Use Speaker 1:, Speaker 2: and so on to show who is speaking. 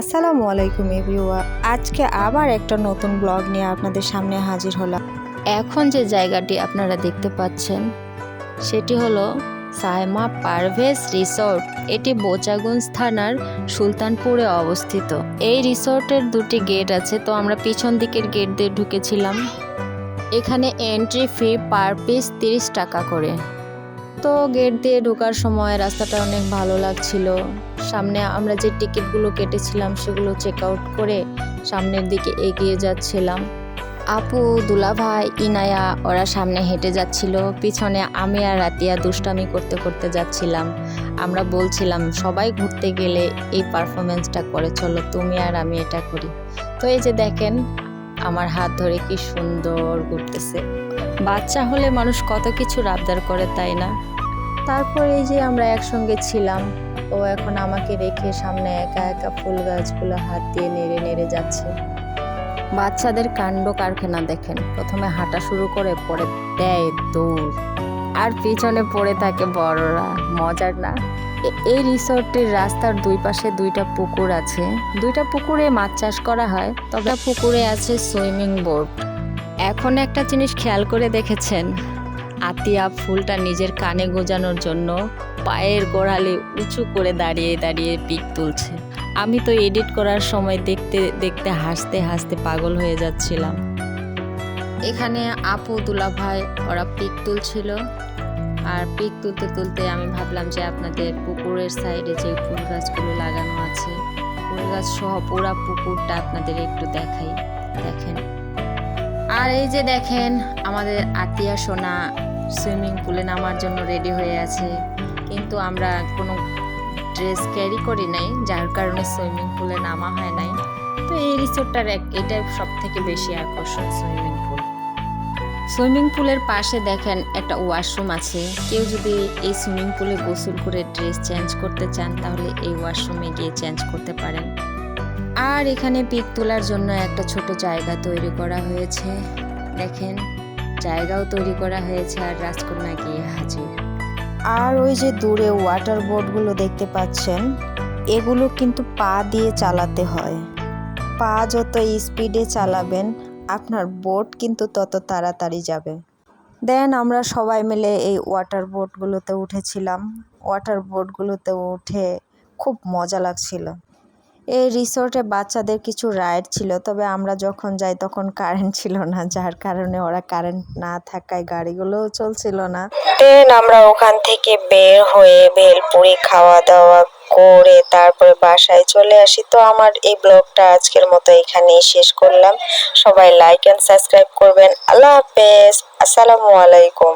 Speaker 1: আসসালামু আলাইকুম এভরিওয়া আজকে আবার একটা নতুন ব্লগ নিয়ে আপনাদের সামনে হাজির হলাম।
Speaker 2: এখন যে জায়গাটি আপনারা দেখতে পাচ্ছেন, সেটি হলো সাইমা পারভেজ রিসোর্ট। এটি বোচাগঞ্জ থানার সুলতানপুরে অবস্থিত। এই রিসোর্টের দুটি গেট আছে, তো আমরা পিছন দিকের গেট দিয়ে ঢুকেছিলাম। এখানে এন্ট্রি ফি পার পিস তিরিশ টাকা করে। তো গেট দিয়ে ঢোকার সময় রাস্তাটা অনেক ভালো লাগছিল। সামনে আমরা যে টিকিটগুলো কেটেছিলাম সেগুলো চেক আউট করে সামনের দিকে এগিয়ে যাচ্ছিলাম। আপু, দুলাভাই, ইনায়া, ওরা সামনে হেঁটে যাচ্ছিল। পিছনে আমি আর রাতিয়া দুষ্টামি করতে করতে যাচ্ছিলাম। আমরা বলছিলাম, সবাই ঘুরতে গেলে এই পারফরমেন্সটা করে চলো, তুমি আর আমি এটা করি। তো এই যে দেখেন, আমার হাত ধরে কি সুন্দর ঘুরতেছে। বাচ্চা হলে মানুষ কত কিছু আবদার করে, তাই না? তারপর এই যে আমরা একসঙ্গে ছিলাম। ও এখন আমাকে রেখে সামনে একা একা ফুল গাছগুলো হাত দিয়ে নেড়ে নেড়ে যাচ্ছে। বাচ্চাদের কাণ্ড কারখানা দেখেন। প্রথমে হাঁটা শুরু করে পরে দেয় দৌড়। আর পিছনে পড়ে থাকে বড়রা। মজার না? এই রিসোর্টের রাস্তার দুই পাশে দুইটা পুকুর আছে। দুইটা পুকুরে মাছ চাষ করা হয়, তবে পুকুরে আছে সুইমিং বোর্ড। এখন একটা জিনিস খেয়াল করে দেখেছেন? আতিয়া ফুলটা নিজের কানে গোজানোর জন্য পায়ের গোড়ালে উঁচু করে দাঁড়িয়ে দাঁড়িয়ে পিক তুলছে। আমি তো এডিট করার সময় দেখতে দেখতে হাসতে হাসতে পাগল হয়ে যাচ্ছিলাম। এখানে আপু দুলা ভাই ওরা পিক তুলছিল। আর পিক তুলতে তুলতে আমি ভাবলাম যে আপনাদের পুকুরের সাইডে যে ফুল গাছগুলো লাগানো আছে, ফুল গাছ সহ পুরা পুকুরটা আপনাদের একটু দেখাই। দেখেন। আর এই যে দেখেন, আমাদের আতিয়া সোনা সুইমিং পুলে নামার জন্য রেডি হয়ে আছে। কিন্তু আমরা কোনো ড্রেস ক্যারি করি নাই, যার কারণে সুইমিং পুলে নামা হয় নাই। তো এই রিসোর্টটার এক এটা সব থেকে বেশি আকর্ষণ সুইমিং পুল সুইমিং পুলের পাশে দেখেন একটা ওয়াশরুম আছে। কেউ যদি এই সুইমিং পুলে গোসল করে ড্রেস চেঞ্জ করতে চান, তাহলে এই ওয়াশরুমে গিয়ে চেঞ্জ করতে পারেন। আর এখানে পিক তোলার জন্য একটা ছোট জায়গা তৈরি করা হয়েছে। দেখেন, জায়গাও তৈরি করা হয়েছে আর রাজকন্যা গিয়ে হাজির।
Speaker 1: আর ওই যে দূরে ওয়াটার বোর্ডগুলো দেখতে পাচ্ছেন, এগুলো কিন্তু পা দিয়ে চালাতে হয়। পা যত স্পিডে চালাবেন, আপনার বোট কিন্তু তত তাড়াতাড়ি যাবে। দেন আমরা সবাই মিলে এই ওয়াটার বোটগুলোতে উঠেছিলাম। ওয়াটার বোটগুলোতে উঠে খুব মজা লাগছিল। এই রিসোর্টে বাচ্চাদের কিছু রাইড ছিল, তবে আমরা যখন যাই তখন কারেন্ট ছিল না, যার কারণে ওরা কারেন্ট না থাকায় গাড়িগুলোও চলছিল না। দেন আমরা ওখান থেকে বের হয়ে ভেলপুরি খাওয়া দাওয়া করে তারপরে বাসায় চলে আসি। তো আমার এই ব্লগটা আজকের মতো এখানেই শেষ করলাম। সবাই লাইক অ্যান্ড সাবস্ক্রাইব করবেন। আল্লাহ হাফেজ। আসসালামু আলাইকুম।